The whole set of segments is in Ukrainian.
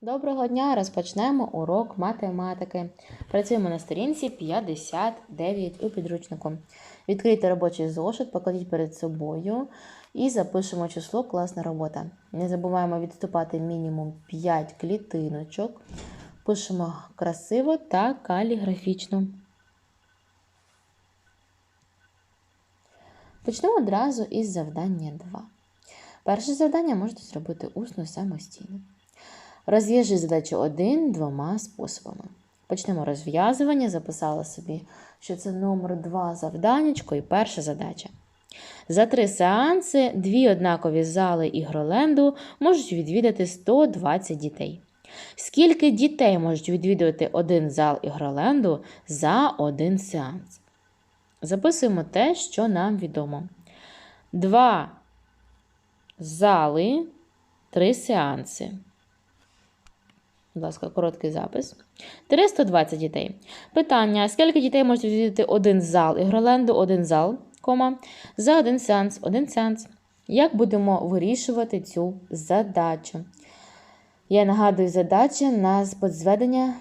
Доброго дня! Розпочнемо урок математики. Працюємо на сторінці 59 у підручнику. Відкрийте робочий зошит, покладіть перед собою і запишемо число класна робота. Не забуваємо відступати мінімум 5 клітиночок. Пишемо красиво та каліграфічно. Почнемо одразу із завдання 2. Перше завдання можете зробити усно самостійно. Розв'яжи задачу 1 двома способами. Почнемо розв'язування. Записала собі, що це номер 2 завданнячко і перша задача. За три сеанси дві однакові зали ігроленду можуть відвідати 120 дітей. Скільки дітей можуть відвідувати один зал ігроленду за один сеанс? Записуємо те, що нам відомо. Два зали, три сеанси. Будь ласка, короткий запис. 320 дітей. Питання: скільки дітей можуть відвідати один зал ігроленду, один зал, кома, за один сеанс, один сеанс. Як будемо вирішувати цю задачу? Я нагадую, задача на зведення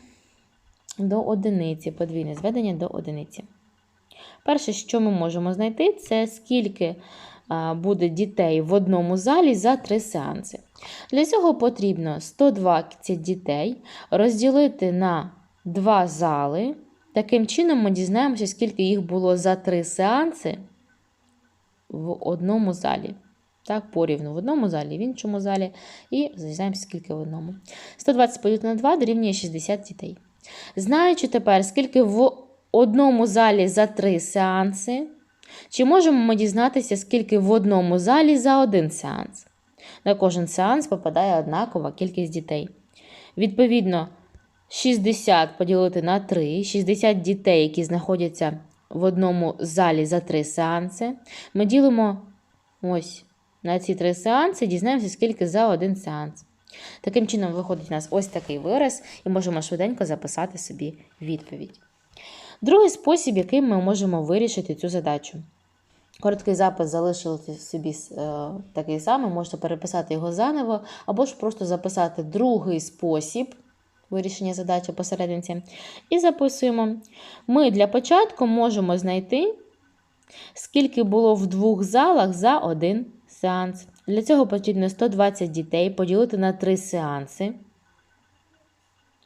до одиниці, подвійне зведення до одиниці. Перше, що ми можемо знайти, це скільки буде дітей в одному залі за три сеанси. Для цього потрібно 120 дітей розділити на два зали. Таким чином, ми дізнаємося, скільки їх було за три сеанси в одному залі. Так, порівну в одному залі, в іншому залі. І дізнаємося, скільки в одному. 120 поділити на 2 дорівнює 60 дітей. Знаючи тепер, скільки в одному залі за три сеанси, чи можемо ми дізнатися, скільки в одному залі за один сеанс? На кожен сеанс попадає однакова кількість дітей. Відповідно, 60 поділити на 3, 60 дітей, які знаходяться в одному залі за 3 сеанси. Ми ділимо ось на ці 3 сеанси, дізнаємося, скільки за один сеанс. Таким чином, виходить у нас ось такий вираз, і можемо швиденько записати собі відповідь. Другий спосіб, яким ми можемо вирішити цю задачу. Короткий запис залишили собі е, такий самий, можете переписати його заново, або ж просто записати другий спосіб вирішення задачі посерединці. І записуємо. Ми для початку можемо знайти, скільки було в двох залах за один сеанс. Для цього потрібно 120 дітей поділити на 3 сеанси.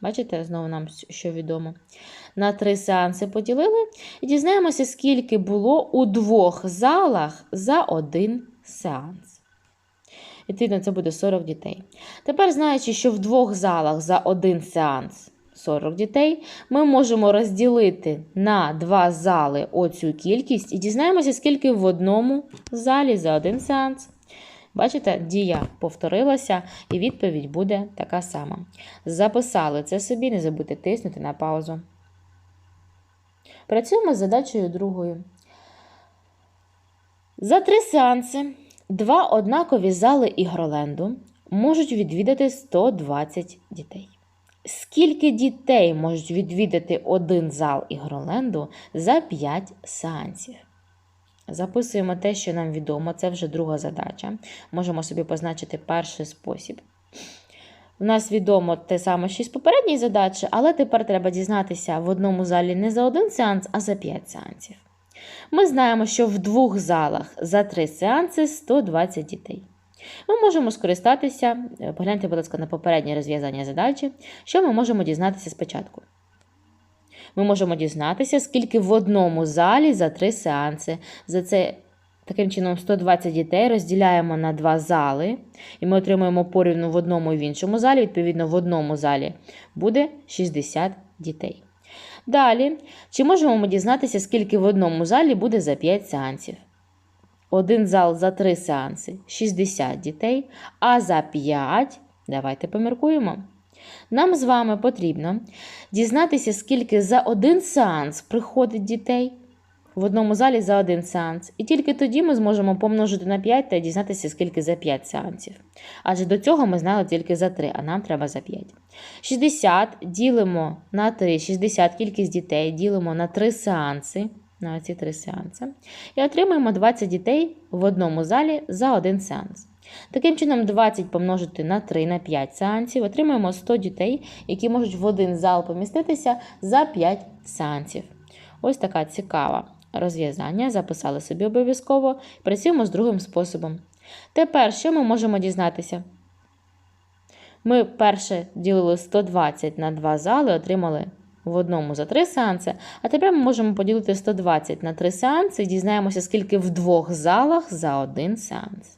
Бачите, знову нам що відомо. На три сеанси поділили і дізнаємося, скільки було у двох залах за один сеанс. Відповідно, це буде 40 дітей. Тепер, знаючи, що в двох залах за один сеанс 40 дітей, ми можемо розділити на два зали оцю кількість і дізнаємося, скільки в одному залі за один сеанс. Бачите, дія повторилася, і відповідь буде така сама. Записали це собі, не забудьте тиснути на паузу. Працюємо з задачею другою. За три сеанси два однакові зали ігроленду можуть відвідати 120 дітей. Скільки дітей можуть відвідати один зал ігроленду за 5 сеансів? Записуємо те, що нам відомо, це вже друга задача. Можемо собі позначити перший спосіб. У нас відомо те саме, що й з попередньої задачі, але тепер треба дізнатися в одному залі не за один сеанс, а за 5 сеансів. Ми знаємо, що в двох залах за 3 сеанси 120 дітей. Ми можемо скористатися, погляньте, будь ласка, на попереднє розв'язання задачі, що ми можемо дізнатися спочатку. Ми можемо дізнатися, скільки в одному залі за 3 сеанси. За це Таким чином, 120 дітей розділяємо на два зали, і ми отримуємо порівну в одному і в іншому залі. Відповідно, в одному залі буде 60 дітей. Далі, чи можемо ми дізнатися, скільки в одному залі буде за 5 сеансів? Один зал за 3 сеанси 60 дітей, а за 5, давайте поміркуємо. Нам з вами потрібно дізнатися, скільки за один сеанс приходить дітей в одному залі за один сеанс. І тільки тоді ми зможемо помножити на 5 та дізнатися, скільки за 5 сеансів. Адже до цього ми знали тільки за 3, а нам треба за 5. 60 ділимо на 3, 60 кількість дітей ділимо на 3 сеанси. На ці 3 сеанси. І отримаємо 20 дітей в одному залі за один сеанс. Таким чином, 20 помножити на 3 на 5 сеансів, отримаємо 100 дітей, які можуть в один зал поміститися за 5 сеансів. Ось така цікава розв'язання. Записали собі обов'язково. Працюємо з другим способом. Тепер, що ми можемо дізнатися? Ми перше ділили 120 на 2 зали, отримали в одному за 3 сеанси. А тепер ми можемо поділити 120 на 3 сеанси і дізнаємося, скільки в двох залах за один сеанс.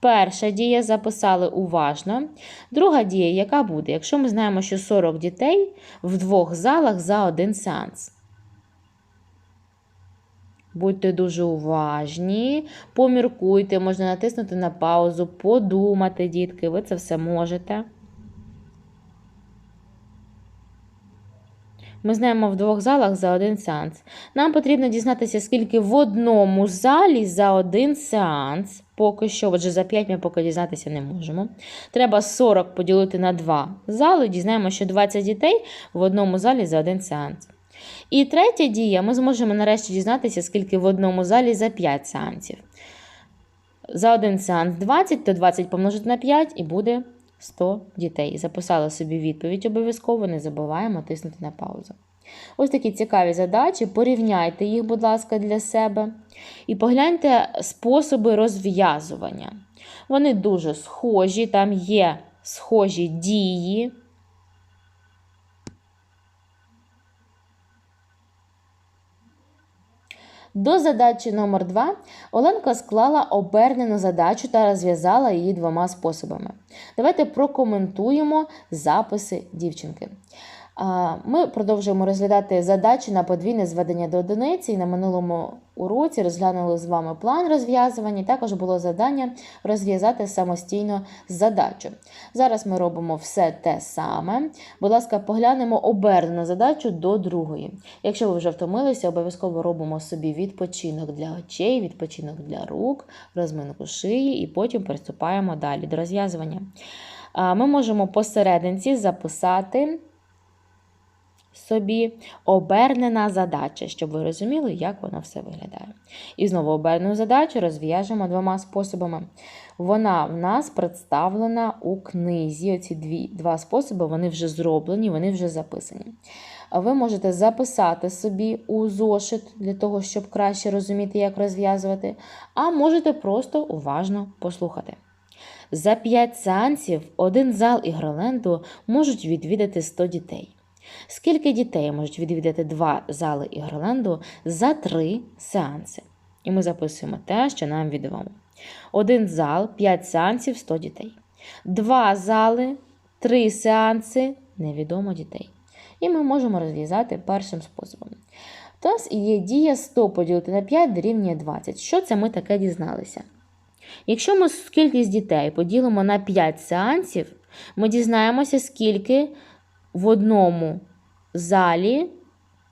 Перша дія записали уважно. Друга дія, яка буде, якщо ми знаємо, що 40 дітей в двох залах за один сеанс. Будьте дуже уважні, поміркуйте, можна натиснути на паузу, подумати, дітки, ви це все можете. Ми знаємо в двох залах за один сеанс. Нам потрібно дізнатися, скільки в одному залі за один сеанс. Поки що, отже, за 5 ми поки дізнатися не можемо. Треба 40 поділити на 2 зали, дізнаємо, що 20 дітей в одному залі за один сеанс. І третя дія, ми зможемо нарешті дізнатися, скільки в одному залі за 5 сеансів. За один сеанс 20, то 20 помножити на 5 і буде 100 дітей. Записали собі відповідь обов'язково, не забуваємо тиснути на паузу. Ось такі цікаві задачі. Порівняйте їх, будь ласка, для себе. І погляньте способи розв'язування. Вони дуже схожі, там є схожі дії. До задачі номер 2 Оленка склала обернену задачу та розв'язала її двома способами. Давайте прокоментуємо записи дівчинки. Ми продовжуємо розглядати задачі на подвійне зведення до одиниці. І на минулому уроці розглянули з вами план розв'язування. Також було завдання розв'язати самостійно задачу. Зараз ми робимо все те саме. Будь ласка, поглянемо обернену задачу до другої. Якщо ви вже втомилися, обов'язково робимо собі відпочинок для очей, відпочинок для рук, розминку шиї і потім приступаємо далі до розв'язування. Ми можемо посерединці записати собі обернена задача, щоб ви розуміли, як воно все виглядає. І знову обернену задачу розв'яжемо двома способами. Вона в нас представлена у книзі. Оці дві, два способи вони вже зроблені, вони вже записані. Ви можете записати собі у зошит для того, щоб краще розуміти, як розв'язувати, а можете просто уважно послухати. За 5 сеансів один зал ігроленду можуть відвідати 100 дітей. Скільки дітей можуть відвідати два зали Ігроленду за три сеанси? І ми записуємо те, що нам відомо. Один зал, 5 сеансів, 100 дітей. Два зали, 3 сеанси невідомо дітей. І ми можемо розв'язати першим способом. Нас є дія 100 поділити на 5 дорівнює 20. Що це ми таке дізналися? Якщо ми кількість дітей поділимо на 5 сеансів, ми дізнаємося, скільки в одному залі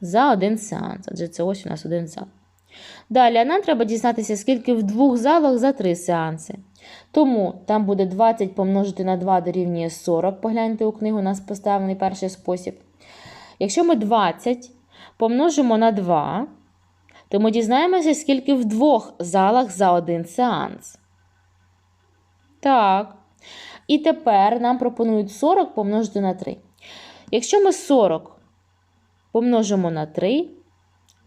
за один сеанс. Адже це ось у нас один зал. Далі нам треба дізнатися, скільки в двох залах за три сеанси. Тому там буде 20 помножити на 2 дорівнює 40. Погляньте у книгу, у нас поставлений перший спосіб. Якщо ми 20 помножимо на 2, то ми дізнаємося, скільки в двох залах за один сеанс. Так. І тепер нам пропонують 40 помножити на 3. Якщо ми 40 помножимо на 3,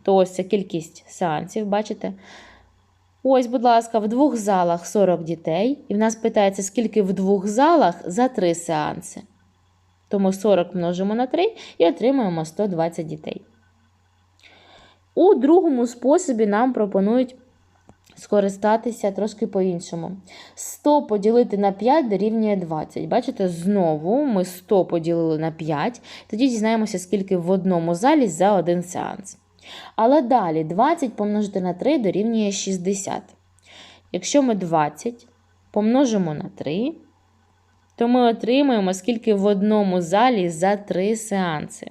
то ось ця кількість сеансів, бачите? Ось, будь ласка, в двох залах 40 дітей. І в нас питається, скільки в двох залах за 3 сеанси. Тому 40 множимо на 3 і отримуємо 120 дітей. У другому способі нам пропонують скористатися трошки по-іншому. 100 поділити на 5 дорівнює 20. Бачите, знову ми 100 поділили на 5, тоді дізнаємося, скільки в одному залі за один сеанс. Але далі 20 помножити на 3 дорівнює 60. Якщо ми 20 помножимо на 3, то ми отримаємо, скільки в одному залі за 3 сеанси.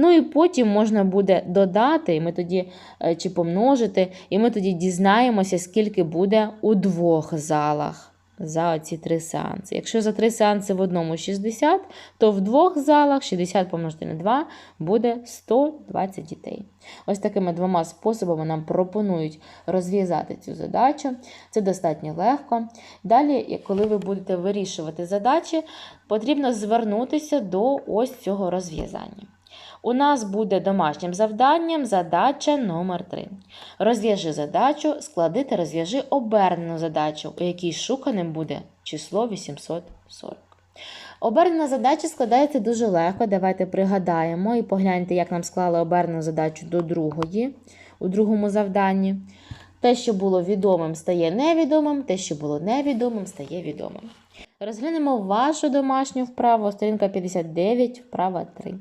Ну і потім можна буде додати, і ми тоді, е, чи помножити, і ми тоді дізнаємося, скільки буде у двох залах за ці три сеанси. Якщо за три сеанси в одному 60, то в двох залах 60 помножити на 2 буде 120 дітей. Ось такими двома способами нам пропонують розв'язати цю задачу. Це достатньо легко. Далі, коли ви будете вирішувати задачі, потрібно звернутися до ось цього розв'язання. У нас буде домашнім завданням задача номер 3 Розв'яжи задачу, склади та розв'яжи обернену задачу, у якій шуканим буде число 840. Обернена задача складається дуже легко. Давайте пригадаємо і погляньте, як нам склали обернену задачу до другої у другому завданні. Те, що було відомим, стає невідомим, те, що було невідомим, стає відомим. Розглянемо вашу домашню вправу, сторінка 59, вправа 3.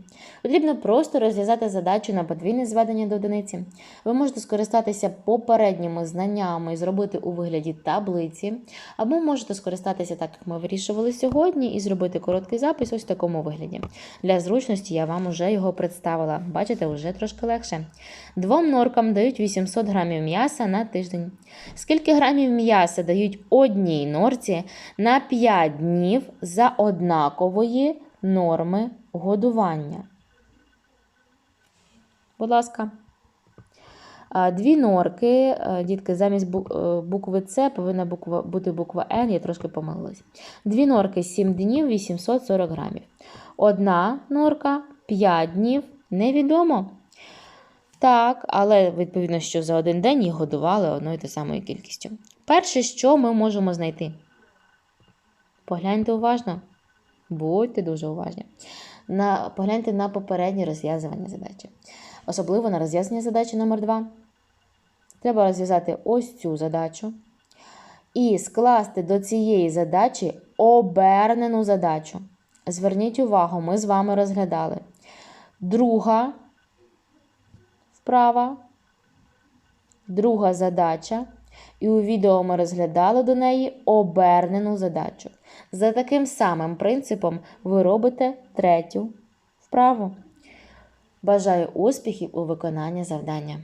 Потрібно просто розв'язати задачу на подвійне зведення до одиниці. Ви можете скористатися попередніми знаннями і зробити у вигляді таблиці, або можете скористатися так, як ми вирішували сьогодні, і зробити короткий запис ось в такому вигляді. Для зручності я вам вже його представила. Бачите, вже трошки легше. Двом норкам дають 800 грамів м'яса на тиждень. Скільки грамів м'яса дають одній норці на 5 днів за однакової норми годування? Будь ласка. Дві норки, дітки, замість е, букви С повинна бути буква Н, я трошки помилилась. Дві норки 7 днів 840 грамів. Одна норка 5 днів невідомо. Так, але відповідно, що за один день їх годували одною та самою кількістю. Перше, що ми можемо знайти? Погляньте уважно. Будьте дуже уважні. На, погляньте на попереднє розв'язування задачі. Особливо на розв'язання задачі номер 2 Треба розв'язати ось цю задачу і скласти до цієї задачі обернену задачу. Зверніть увагу, ми з вами розглядали. Друга вправа, друга задача. І у відео ми розглядали до неї обернену задачу. За таким самим принципом ви робите третю вправу. Бажаю успіхів у виконанні завдання.